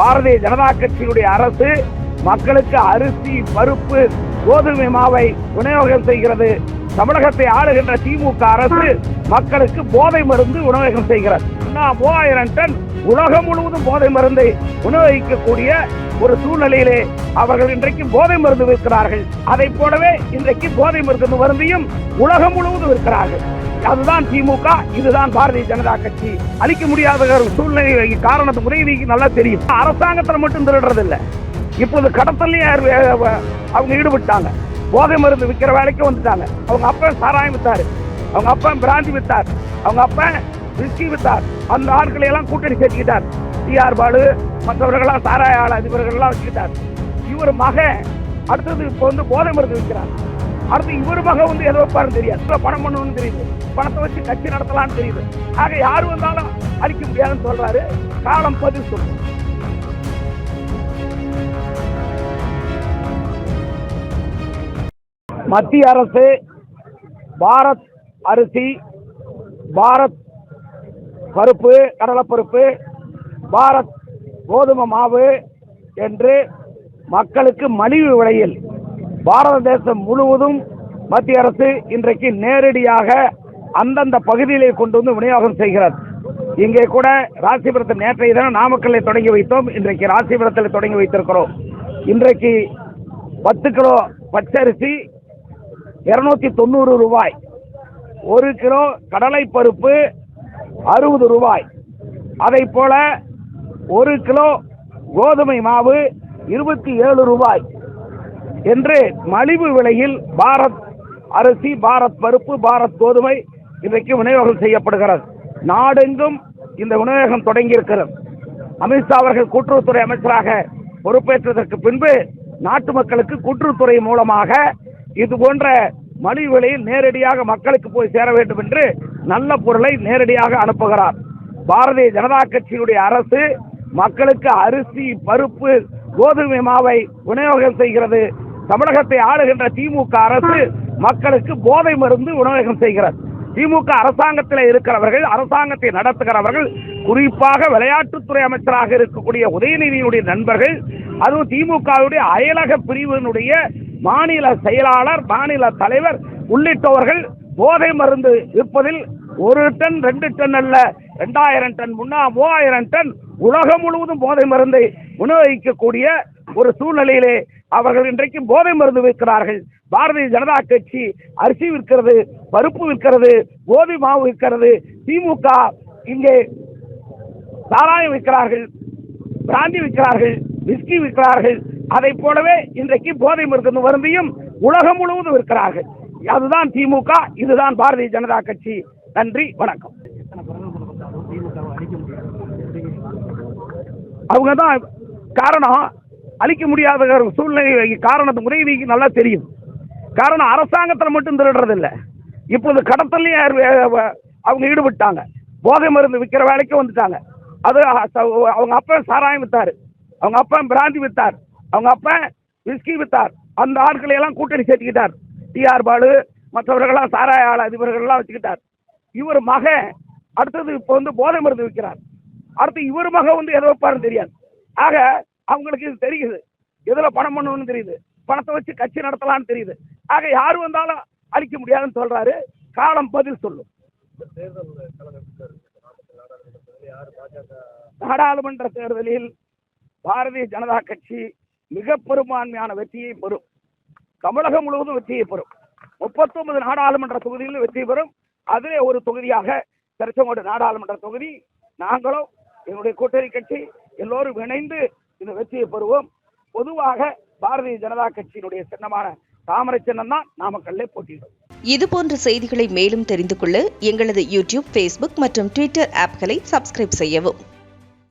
பாரதிய ஜனதா கட்சியினுடைய அரசு மக்களுக்கு அரிசி பருப்பு கோதுமை மாவை விநியோகம் செய்கிறது. தமிழகத்தை ஆளுகின்ற திமுக அரசு மக்களுக்கு போதை மருந்து விநியோகம் செய்கிறது. மூவாயிரம் டன் உலகம் முழுவதும் போதை மருந்தை விநியோகிக்கக்கூடிய ஒரு சூழ்நிலையிலே அவர்கள் இன்றைக்கு போதை மருந்து விற்கிறார்கள். அதை போலவே இன்றைக்கு போதை மருந்து மருந்தையும் உலகம் முழுவதும் விற்கிறார்கள். அதுதான் திமுக இதுதான் பாரதிய ஜனதா கட்சி. அளிக்க முடியாத சூழ்நிலை காரணத்து உதயநிதிக்கு நல்லா தெரியும். அரசாங்கத்தில் மட்டும் திருடுறது இல்லை இப்போது கடத்தலையும் யார் அவங்க ஈடுபட்டாங்க. போதை மருந்து விற்கிற வேலைக்கு வந்துட்டாங்க. அவங்க அப்பா சாராயம் வித்தார். அவங்க அப்பா பிராந்தி வித்தார். அவங்க அப்பா விஸ்கி வித்தார். அந்த ஆட்களை எல்லாம் கூட்டணி சேர்த்துக்கிட்டார். டிஆர் பாலு மற்றவர்கள்லாம் சாராய ஆள் அதிபர்கள்லாம் வச்சுக்கிட்டார். இவர் மகன் அடுத்தது இப்போ வந்து போதை மருந்து விற்கிறார் அடுத்து இவர் மகன் வந்து எதோ வைப்பாருன்னு தெரியாது. பணம் பண்ணணும்னு தெரியுது. பணத்தை வச்சு கட்சி நடத்தலாம்னு தெரியுது. ஆக யார் வந்தாலும் அழிக்க முடியாதுன்னு சொல்றாரு. காலம் பதில் சொல்லும் மத்திய அரசு பாரத் அரிசி பாரத் பருப்பு கடலைப்பருப்பு பாரத் கோதுமை மாவு என்று மக்களுக்கு மலிவு விலையில் பாரத தேசம் முழுவதும் மத்திய அரசு இன்றைக்கு நேரடியாக அந்தந்த பகுதியிலே கொண்டு வந்து விநியோகம் செய்கிறது. இங்கே கூட ராசிபுரத்தில் நேற்றைய தினம் நாமக்கல்லை தொடங்கி வைத்தோம். இன்றைக்கு ராசிபுரத்தில் தொடங்கி வைத்திருக்கிறோம். இன்றைக்கு பத்து கிலோ பச்சரிசி இருநூத்தி தொண்ணூறு ரூபாய். ஒரு கிலோ கடலை பருப்பு அறுபது ரூபாய். அதை போல ஒரு கிலோ கோதுமை மாவு இருபத்தி ஏழு ரூபாய். என்று மலிவு விலையில் பாரத் அரிசி பாரத் பருப்பு பாரத் கோதுமை இன்றைக்கு விநியோகம் செய்யப்படுகிறது. நாடெங்கும் இந்த விநியோகம் தொடங்கியிருக்கிறது. அமித்ஷா அவர்கள் கூட்டுறவுத்துறை அமைச்சராக பொறுப்பேற்றதற்கு பின்பு நாட்டு மக்களுக்கு கூட்டுறவுத்துறை மூலமாக இது போன்ற மலிவு விலையில் நேரடியாக மக்களுக்கு போய் சேர வேண்டும் என்று நல்ல பொருளை நேரடியாக அனுப்புகிறார். பாரதிய ஜனதா கட்சியினுடைய அரசு மக்களுக்கு அரிசி பருப்பு கோதுமை மாவை விநியோகம் செய்கிறது. தமிழகத்தை ஆளுகின்ற திமுக அரசு மக்களுக்கு போதை மருந்து விநியோகம் செய்கிறது. திமுக அரசாங்கத்தில் இருக்கிறவர்கள் அரசாங்கத்தை நடத்துகிறவர்கள் குறிப்பாக விளையாட்டுத்துறை அமைச்சராக இருக்கக்கூடிய உதயநிதியினுடைய நண்பர்கள் அதுவும் திமுகவுடைய அயலக பிரிவினுடைய மாநில செயலாளர் மாநில தலைவர் உள்ளிட்டவர்கள் போதை மருந்து விற்பதில் ஒரு டன் ரெண்டு டன் அல்ல ரெண்டாயிரம் டன் முன்னா மூவாயிரம் டன் உலகம் முழுவதும் போதை மருந்தை விநியோகிக்கக்கூடிய ஒரு சூழ்நிலையிலே அவர்கள் இன்றைக்கு போதை மருந்து விற்கிறார்கள். பாரதிய ஜனதா கட்சி அரிசி விற்கிறது பருப்பு விற்கிறது கோதி மாவு விற்கிறது திமுக இங்கே சாராயம் விற்கிறார்கள் பிராந்தி விற்கிறார்கள் விஸ்கி விற்கிறார்கள். அதை போலவே இன்றைக்கு போதை மருந்து மருந்தையும் உலகம் முழுவதும் விற்கிறார்கள். அதுதான் திமுக இதுதான் பாரதிய ஜனதா கட்சி. நன்றி வணக்கம். அவங்க தான் காரணம். அழிக்க முடியாத ஒரு சூழ்நிலை காரணத்து முறைவிக்கு நல்லா தெரியும். காரணம் அரசாங்கத்தில் மட்டும் திருடுறதில்லை. இப்போது கடத்தலையும் யார் அவங்க ஈடுபட்டாங்க. போதை மருந்து விற்கிற வேலைக்கு வந்துட்டாங்க. அது அவங்க அப்பா சாராயம் வித்தார். அவங்க அப்பா பிராந்தி வித்தார். அவங்க அப்பா விஸ்கி வித்தார். அந்த ஆட்களை எல்லாம் கூட்டணி சேர்த்துக்கிட்டார். டிஆர் பாலு மற்றவர்கள்லாம் சாராய ஆள அதிபர்கள்லாம் வச்சுக்கிட்டார். இவர் மகன் அடுத்தது இப்போ வந்து போதை மருந்து விற்கிறார் அடுத்து இவர் மகன் வந்து எதை வைப்பாருன்னு தெரியாது. ஆக அவங்களுக்கு இது தெரியுது. எதில் பணம் பண்ணணும்னு தெரியுது. பணத்தை வச்சு கட்சி நடத்தலாம்னு தெரியுது. ஆக யார் வந்தாலும் அழிக்க முடியாதுன்னு சொல்றாரு. காலம் பதில் சொல்லும். நாடாளுமன்ற தேர்தலில் பாரதிய ஜனதா கட்சி மிக பெரும்பான்மையான வெற்றியை பெறும். தமிழகம் முழுவதும் வெற்றியை பெறும். முப்பத்தொன்பது நாடாளுமன்ற தொகுதிகளில் வெற்றி பெறும். அதிலே ஒரு தொகுதியாக திருச்செங்கோடு நாடாளுமன்ற தொகுதி. நாங்களும் என்னுடைய கூட்டணி கட்சி எல்லோரும் இணைந்து இந்த வெற்றியை பெறுவோம். பொதுவாக பாரதிய ஜனதா கட்சியினுடைய சின்னமான தாமரை சின்னம் தான் நாமக்கல்ல போட்டியிடும். இது போன்ற செய்திகளை மேலும் தெரிந்து கொள்ள எங்களது யூடியூப் ஃபேஸ்புக் மற்றும் ட்விட்டர் ஆப்களை சப்ஸ்கிரைப் செய்யவும்.